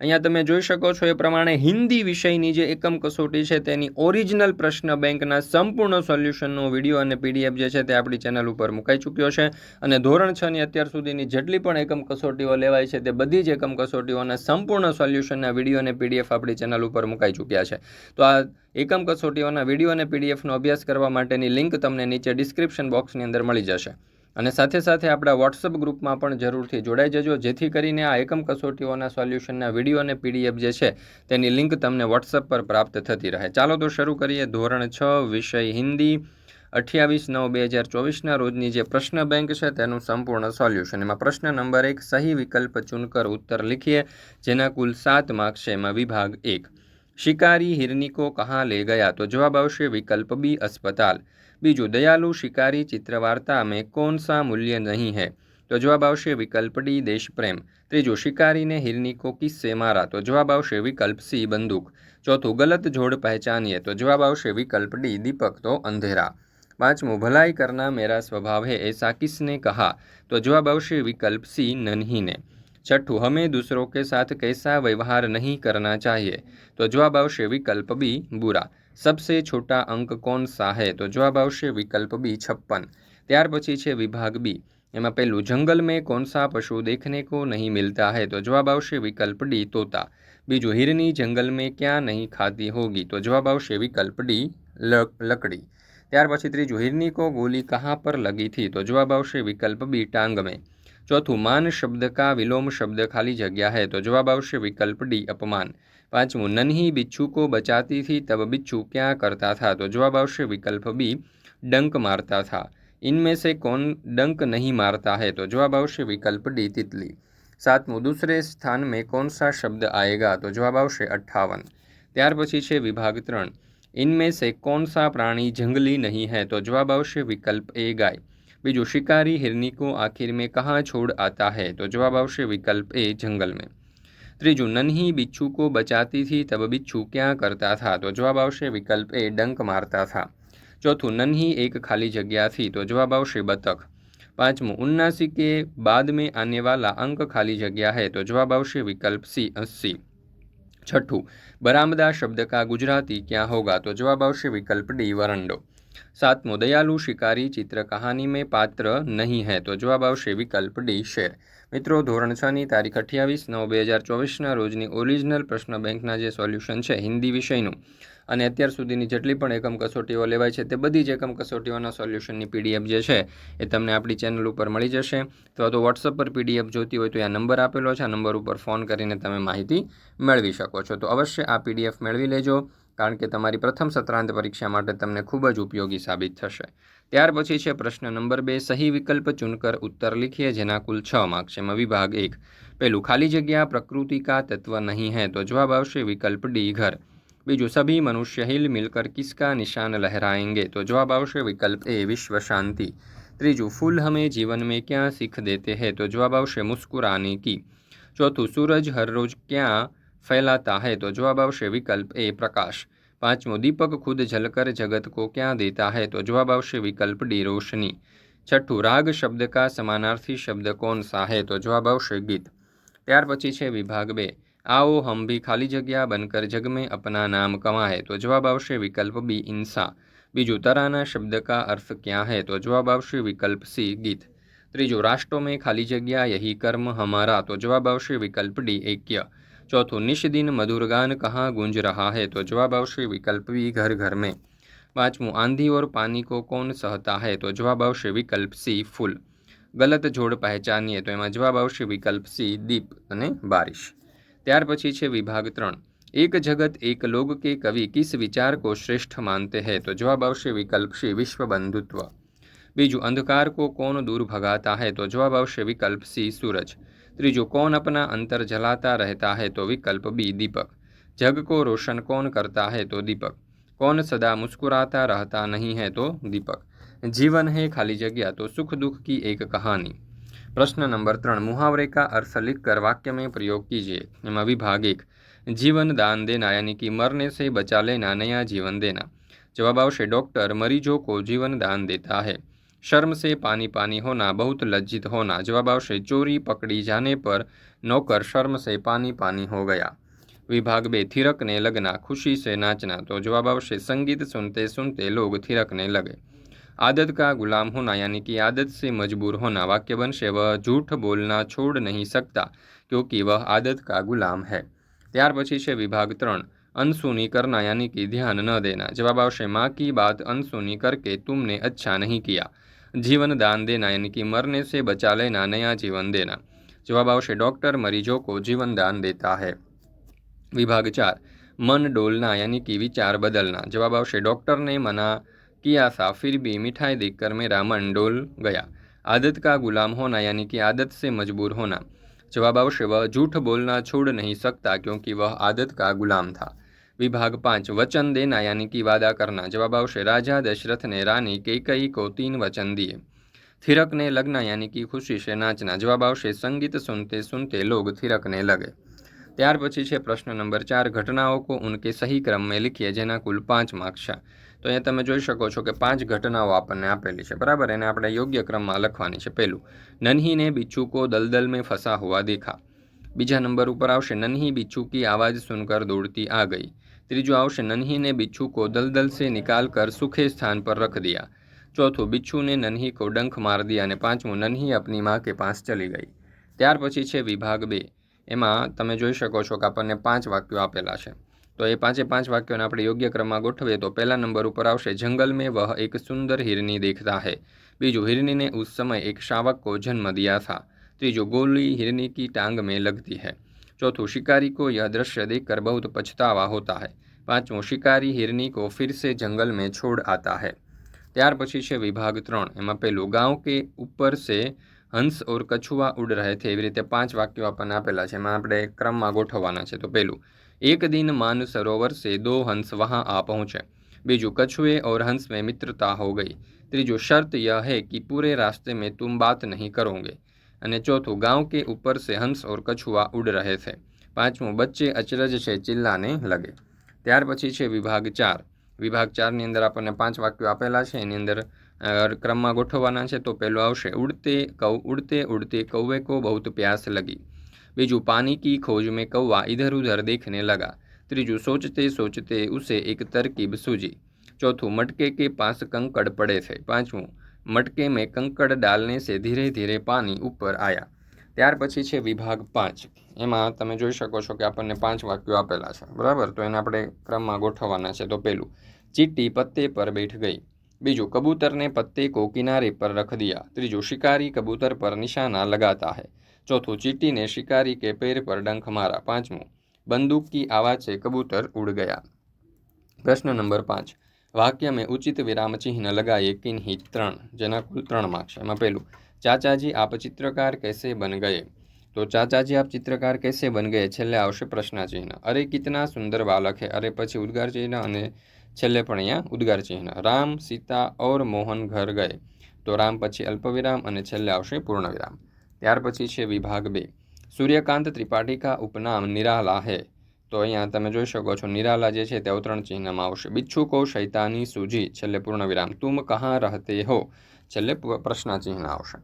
અહીંયા તમે જોઈ શકો છો એ પ્રમાણે હિન્દી વિષયની જે એકમ કસોટી છે તેની ઓરિજિનલ પ્રશ્ન બેંકના સંપૂર્ણ સોલ્યુશનનો વીડિયો અને પીડીએફ જે છે તે આપણી ચેનલ ઉપર મુકાઈ ચૂક્યો છે. અને ધોરણ છની અત્યાર સુધીની જેટલી પણ એકમ કસોટીઓ લેવાય છે તે બધી જ એકમ કસોટીઓના સંપૂર્ણ સોલ્યુશનના વીડિયો અને પીડીએફ આપણી ચેનલ ઉપર મુકાઈ ચૂક્યા છે. તો આ એકમ કસોટીઓના વીડિયો અને પીડીએફનો અભ્યાસ કરવા માટેની લિંક તમને નીચે ડિસ્ક્રિપ્શન બોક્સની અંદર મળી જશે. અને સાથે સાથે આપણા વોટ્સઅપ ગ્રુપમાં પણ જરૂરથી જોડાઈ જજો. જેથી કરીને આ એકમ કસોટીઓના સોલ્યુશનના વીડિયો અને પીડીએફ જે છે, તેની લિંક તમને વોટ્સઅપ પર પ્રાપ્ત થતી રહે. ચાલો તો શરૂ કરીએ. ધોરણ છ, વિષય હિન્દી, અઠ્યાવીસ નવ બે હજાર ચોવીસના રોજની જે પ્રશ્ન બેંક છે, તેનું સંપૂર્ણ સોલ્યુશન. એમાં પ્રશ્ન નંબર એક, સહી વિકલ્પ ચૂનકર ઉત્તર લીખીએ, જેના કુલ સાત માર્ક્સ છે. એમાં વિભાગ એક. શિકારી હિરનીકો કહાં લઈ ગયા તો જવાબ આવશે વિકલ્પ બી અસ્પતાલ બીજું દયાલુ શિકારી ચિત્રવાર્તા મેં કોન સા મૂલ્ય નહીં હૈ તો જવાબ આવશે વિકલ્પ ડી દેશપ્રેમ ત્રીજું શિકારીને હિરની કો કિસ્સે મારા તો જવાબ આવશે વિકલ્પ સી બંદૂક ચોથું ગલત જોડ પહેચાનીએ તો જવાબ આવશે વિકલ્પ ડી દીપક તો અંધેરા પાંચમું ભલાઈ કરના મેરા સ્વભાવ હે એસા કિસને કહા તો જવાબ આવશે વિકલ્પ સી નન્હીને छठू हमें दूसरों के साथ कैसा व्यवहार नहीं करना चाहिए? तो जवाब अवश्य, विकल्प बी, बुरा। सबसे छोटा अंक कौन सा है? तो जवाब अवश्य, विकल्प बी, छप्पन। त्यार पची है विभाग बी। एम पेलू जंगल में कौन सा पशु देखने को नहीं मिलता है? तो जवाब अवश्य, विकल्प डी, तोता। बीजू, हिरनी जंगल में क्या नहीं खाती होगी? तो जवाब आवश्य विकल्प डी लकड़ी। त्यार पची त्रीजू, हिरनी को गोली कहाँ पर लगी थी? तो जवाब अवश्य, विकल्प बी, टांग में। ચોથું માન શબ્દ કા વિલોમ શબ્દ ખાલી જગ્યા है तो જવાબ આવશે વિકલ્પ ડી અપમાન પાંચમું નન્હી બિચ્છુ કો બચાતી थी तब बिच्छू क्या करता था तो जवाब આવશે વિકલ્પ બી ડંક મારતા થા इनमें से कौन डंक नहीं मारता है तो जवाब આવશે વિકલ્પ ડી तितली સાતમું दूसरे स्थान में कौन सा शब्द आएगा तो जवाब આવશે અઠ્ઠાવન ત્યાર પછી છે વિભાગ ત્રણ इनमें से कौन सा प्राणी जंगली नहीं है तो जवाब આવશે વિકલ્પ એ ગાય બીજું શિકારી हिरनी को आखिर में कहाँ छोड़ आता है तो जवाब આવશે વિકલ્પ એ જંગલ में ત્રીજું નન્હી બિચ્છુ કો બચાતી થી તબ બિચ્છુ ક્યાં કરતા થા તો જવાબ આવશે વિકલ્પ એ ડંક મારતા થા ચોથું નન્હી એક ખાલી જગ્યા થી તો જવાબ આવશે બતક પાંચમું ઉન્નાસી કે બાદ में आने वाला अंक खाली जगह है तो जवाब આવશે વિકલ્પ સી अस्सी છઠ્ઠું બરામદા શબ્દ કા ગુજરાતી ક્યાં હોગા તો જવાબ આવશે વિકલ્પ ડી વરંડો સાતમું દયાલુ શિકારી ચિત્ર કહાની મેં પાત્ર નહીં હૈ તો જવાબ આવશે વિકલ્પ ડી શેર મિત્રો ધોરણ છની તારીખ અઠ્યાવીસ નવ બે હજાર ચોવીસના રોજની ઓરિજિનલ પ્રશ્ન બેંકના જે સોલ્યુશન છે, હિન્દી વિષયનું. અને અત્યાર સુધીની જેટલી પણ એકમ કસોટીઓ લેવાય છે, તે બધી જ એકમ કસોટીઓના સોલ્યુશનની પીડીએફ જે છે, એ તમને આપણી ચેનલ ઉપર મળી જશે. અથવા તો વોટ્સઅપ પર પીડીએફ જોતી હોય તો આ નંબર આપેલો છે, આ નંબર ઉપર ફોન કરીને તમે માહિતી મેળવી શકો છો. તો અવશ્ય આ પીડીએફ મેળવી લેજો. કારણ કે તમારી પ્રથમ સત્રાંત પરીક્ષા માટે તમને ખૂબ જ ઉપયોગી સાબિત થશે ત્યાર પછી છે પ્રશ્ન નંબર બે સહી વિકલ્પ ચૂનકર ઉત્તર લીખીએ જેના કુલ છ માર્ક છે એમાં વિભાગ એક પહેલું ખાલી જગ્યા પ્રકૃતિ કા તત્વ નહીં હૈ તો જવાબ આવશે વિકલ્પ ડી ઘર બીજું સભી મનુષ્ય હિલ મિલકર કિસકા નિશાન લહેરાએંગે તો જવાબ આવશે વિકલ્પ એ વિશ્વ શાંતિ ત્રીજું ફૂલ હમે જીવન મેં ક્યાં શીખ દેતે હૈ તો જવાબ આવશે મુસ્કુરાને કી ચોથું સૂરજ હરરોજ ક્યાં फैलाता है तो जवाब आवश्य विकल्प ए प्रकाश पांचमो दीपक खुद झलकर जगत को क्या देता है तो जवाब आवश्य विकल्प डी रोशनी छठू राग शब्द का समानार्थी शब्द कौन सा है तो जवाब आवश्य गीत त्यार पची है विभाग बे आओ हम भी खाली जगह बनकर जग में अपना नाम कमा है तो जवाब आवश्य विकल्प बी इंसा बीजू तराना शब्द का अर्थ क्या है तो जवाब आवश्य विकल्प सी गीत तीजो राष्ट्रों में खाली जगह यही कर्म हमारा तो जवाब आशे विकल्प डी एक्या चौथों निष्दिन मधुर गान कहाँ गूंज रहा है तो जवाब આવશે વિકલ્પ બી ઘર ઘર में પાંચમું આંધી और पानी को कौन सहता है तो જવાબ આવશે વિકલ્પ સી ફૂલ ગલત જોડ પહેચાનીએ તો એમાં જવાબ આવશે વિકલ્પ સી દીપ અને બારિશ ત્યાર પછી છે વિભાગ ત્રણ એક જગત એક લોગ કે કવિ કિસ વિચાર કો શ્રેષ્ઠ માનતે હૈ તો જવાબ આવશે વિકલ્પ સી વિશ્વ બંધુત્વ બીજું અંધકાર કો કોણ દૂર ભગાતા હૈ તો જવાબ આવશે વિકલ્પ સી સૂરજ ત્રીજું कौन अपना अंतर जलाता रहता है तो विकल्प बी दीपक जग को रोशन कौन करता है तो दीपक कौन सदा मुस्कुराता रहता नहीं है तो दीपक जीवन है खाली जगह तो सुख दुख की एक कहानी प्रश्न नंबर त्रण मुहावरे का अर्थ लिख कर वाक्य में प्रयोग कीजिए एवं विभाग एक जीवन दान देना यानी कि मरने से बचा लेना नया जीवन देना जवाब आवश्य डॉक्टर मरीजों को जीवन दान देता है शर्म से पानी पानी होना बहुत लज्जित होना जवाब आवश्य चोरी पकड़ी जाने पर नौकर शर्म से पानी पानी हो गया विभाग बे थिरकने लगना खुशी से नाचना तो जवाब आवश्य संगीत सुनते सुनते लोग थिरकने लगे आदत का गुलाम होना यानी कि आदत से मजबूर होना वाक्य बनशे वह झूठ बोलना छोड़ नहीं सकता क्योंकि वह आदत का गुलाम है ત્યાર પછી છે વિભાગ ત્રણ અનસુની કરના યાની કે ધ્યાન ન દેના જવાબ આવશે માँ की बात अनसुनी करके तुमने अच्छा नहीं किया जीवन दान देना, यानी कि मरने से बचा लेना, नया जीवन देना। जवाब आवश्य डॉक्टर मरीजों को जीवन दान देता है। विभाग चार, मन डोलना, यानी कि विचार बदलना। जवाब आवश्य डॉक्टर ने मना किया था, फिर भी मिठाई देखकर मेरा मन डोल गया। आदत का गुलाम होना, यानी कि आदत से मजबूर होना। जवाब आवश्य वह झूठ बोलना छोड़ नहीं सकता, क्योंकि वह आदत का गुलाम था। વિભાગ પાંચ, વચન દેના યાની કી વાદા કરના. જવાબ આવશે, રાજા દશરથને રાની કેકઈ કો તીન વચન દીએ. થિરકને લગ્ન યાની કી ખુશી છે નાચના. જવાબ આવશે, સંગીત સુનતે સુનતે લોગ થિરકને લગે. ત્યાર પછી છે પ્રશ્ન નંબર ચાર, ઘટનાઓ કો ઉનકે સહી ક્રમ લખીએ, જેના કુલ પાંચ માર્ક્સ છે. તો અહીંયા તમે જોઈ શકો છો કે પાંચ ઘટનાઓ આપણને આપેલી છે. બરાબર? એને આપણે યોગ્ય ક્રમમાં લખવાની છે. પહેલું, નન્હીને બિચ્છુકો દલદલ મેં ફસા હોવા દેખા. બીજા નંબર ઉપર આવશે, નન્હી બિચ્છુ કી આવાજ સુનકર દોડતી આ ગઈ. ત્રીજું આવશે नन्ही ने बिच्छू को दलदल से निकाल कर सूखे स्थान पर रख दिया ચોથું બિચ્છુ ને નન્હી को डंक मार दिया અને પાંચમું નન્હી अपनी माँ के पास चली गई ત્યાર પછી છે વિભાગ બે એમાં તમે જોઈ શકો છો કે આપણને પાંચ વાક્યો આપેલા છે તો એ પાંચે પાંચ વાક્યોને આપણે યોગ્ય ક્રમમાં ગોઠવીએ તો પહેલા નંબર ઉપર આવશે જંગલ में वह एक सुंदर हिरनी देखता है બીજું हिरनी ने उस समय एक शावक को जन्म दिया था ત્રીજું गोली हिरनी की टांग में लगती है चौथों शिकारी को यह दृश्य देखकर बहुत पछतावा होता है पांचवों शिकारी हिरनी को फिर से जंगल में छोड़ आता है ત્યાર પછી છે વિભાગ ત્રણ એમાં પહેલું ગાંવ કે ઉપર સે હંસ ઓર કછુઆ ઉડ રહે થે એવી રીતે પાંચ વાક્યો આપણને આપેલા છે એમાં આપણે ક્રમમાં ગોઠવવાના છે તો પહેલું એક દિન માન સરોવર સે દો હંસ વહાં આ પહોંચે બીજું कछुए और हंस में मित्रता हो गई ત્રીજું शर्त यह है कि पूरे रास्ते में तुम बात नहीं करोगे અને ચોથું गांव કે ઉપર સે હંસ ઓર કછુઆ ઉડ રહે थे પાંચમું, બચ્ચે અચરજ છે, ચિલ્લાને લગે. ત્યાર પછી છે વિભાગ ચાર. વિભાગ ચારની અંદર આપણને પાંચ વાક્યો આપેલા છે. એની અંદર ક્રમમાં ગોઠવવાના છે. તો પહેલું આવશે, ઉડતે કૌ, ઉડતે ઉડતે કૌવે કો બહુત પ્યાસ લગી. બીજું પાણી કી ખોજ મેં કૌવા ઇધર ઉધર દેખને લગા. ત્રીજું, સોચતે સોચતે ઉસે એક તરકીબ સૂજી. ચોથું, મટકે કે પાસ કંકડ પડે છે. પાંચમું મટકે મેં કંકડ ડાલને સે ધીરે ધીરે પાની ઉપર આવ્યા ત્યાર પછી છે વિભાગ પાંચ. એમાં તમે જોઈ શકો છો કે આપણને પાંચ વાક્યો આપેલા છે. બરાબર? તો એને આપણે ક્રમમાં ગોઠવવાના છે. તો પહેલું ચીટી પત્તે પર બેઠ ગઈ. બીજું, કબૂતરને પત્તે કો કિનારે પર રખ દિયા. ત્રીજું, શિકારી કબૂતર પર નિશાના લગાતા હૈ. ચોથું, ચીટીને શિકારી કે પેર પર ડંખ મારા. પાંચમું બંદૂક કી આવા છે કબૂતર ઉડ ગયા. પ્રશ્ન નંબર પાંચ. વાક્ય મેં ઉચિત વિરામચિહ્ન ચિહ્ન લગાએ હિત ત્રણ, જેના કુલ ત્રણ માર્ક છે. એમાં પહેલું, ચાચાજી આપ ચિત્રકાર કેસે બન ગયે? તો ચાચાજી આપ ચિત્રકાર કેસે બન ગયે? છેલ્લે આવશે પ્રશ્નચિહ્ન. અરે કિતના સુંદર બાલક હે? અરે પછી ઉદ્ગાર ચિહ્ન અને છેલ્લે પણ અહીંયા ઉદ્ગાર ચિહ્ન રામ, સીતા ઔર મોહન ઘર ગયે. તો રામ પછી અલ્પવિરામ અને છેલ્લે આવશે પૂર્ણવિરામ. ત્યાર પછી છે વિભાગ બે. સૂર્યકાંત ત્રિપાઠીકા ઉપનામ નિરાલા હે? તો અહીંયા તમે જોઈ શકો છો, નિરાલા જે છે તે અવતરણ ચિહ્નમાં આવશે. બિચ્છુ કો શૈતાની સૂજી, છેલ્લે પૂર્ણવિરામ. તુમ કહાં રહતે હો? છેલ્લે પ્રશ્ન ચિહ્ન આવશે.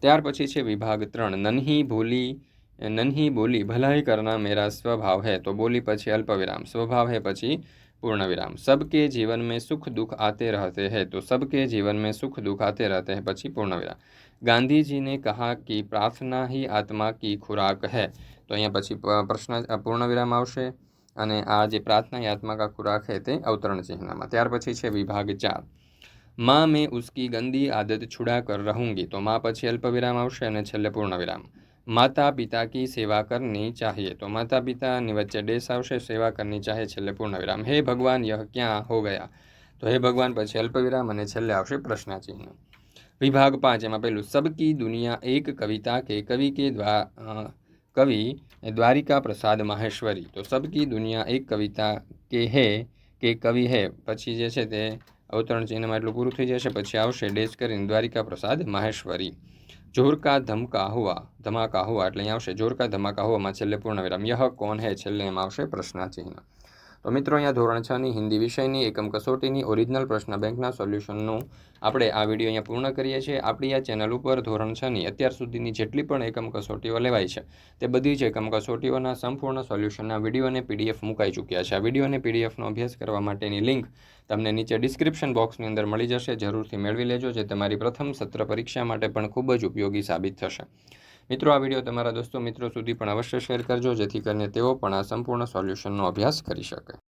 ત્યાર પછી છે વિભાગ ત્રણ. નન્હી ભૂલી નન્હી બોલી, ભલાઈ કરના મેરા સ્વભાવ હે. તો બોલી પછી અલ્પવિરામ. સ્વભાવ હે પછી पूर्ण विराम सबके जीवन में सुख दुख आते रहते हैं तो सबके जीवन में सुख दुख आते रहते हैं પછી પૂર્ણ વિરામ ગાંધી जी ने कहा कि प्रार्थना ही आत्मा की खुराक है તો અહીંયા પછી પ્રશ્ન પૂર્ણ વિરામ આવશે અને આ જે પ્રાર્થના એ આત્મા કા ખોરાક હે તે અવતરણ ચિહ્નમાં ત્યાર પછી છે વિભાગ ચાર માં મેં ઉસકી ગંદી આદત છુડા કર રહુંગી તો માં પછી અલ્પ વિરામ આવશે અને છેલ્લે પૂર્ણ માતા પિતા કી સેવા કરની ચાહીએ તો માતા પિતાની વચ્ચે ડેસ આવશે, સેવા કરની ચાહે છેલ્લે પૂર્ણ વિરામ હે ભગવાન, યહ ક્યાં હો ગયા? તો હે ભગવાન, પછી અલ્પવિરામ અને છેલ્લે આવશે પ્રશ્નાચિહ્ન. વિભાગ પાંચ, એમાં પહેલું, સબકી દુનિયા એક કવિતા કે કવિ કે દ્વા કવિ દ્વારિકા પ્રસાદ માહેશ્વરી. તો સબકી દુનિયા એક કવિતા કે હે, કે કવિ હે. પછી જે છે તે અવતરણ ચિહ્નમાં એટલું પૂરું થઈ જશે. પછી આવશે ડેશ કરીને દ્વારિકા પ્રસાદ, માહેશ્વરી. જોરકા ધમકા હુઆ ધમાકા હુઆ એટલે અહીં આવશે જોરકા ધમાકા હુઆમાં છેલ્લે પૂર્ણ વિરામ. યહ કોણ હે? છેલ્લે એમાં આવશે પ્રશ્ન ચિહ્ન તો મિત્રો અહીંયા ધોરણ છની હિન્દી વિષયની એકમ કસોટીની ઓરિજિનલ પ્રશ્ન બેંકના સોલ્યુશનનું આપણે આ વીડિયો અહીંયા પૂર્ણ કરીએ છીએ. આપણી આ ચેનલ ઉપર ધોરણ છની અત્યાર સુધીની જેટલી પણ એકમ કસોટીઓ લેવાય છે, તે બધી જ એકમ કસોટીઓના સંપૂર્ણ સોલ્યુશનના વીડિયો અને પીડીએફ મુકાઈ ચૂક્યા છે. આ વીડિયો અને પીડીએફનો અભ્યાસ કરવા માટેની લિંક તમને નીચે ડિસ્ક્રિપ્શન બોક્સની અંદર મળી જશે. જરૂરથી મેળવી લેજો, જે તમારી પ્રથમ સત્ર પરીક્ષા માટે પણ ખૂબ જ ઉપયોગી સાબિત થશે. મિત્રો, આ વીડિયો તમારા દોસ્તો મિત્રો સુધી પણ અવશ્ય શેર કરજો, જેથી કરીને તેઓ પણ આ સંપૂર્ણ સોલ્યુશનનો અભ્યાસ કરી શકે.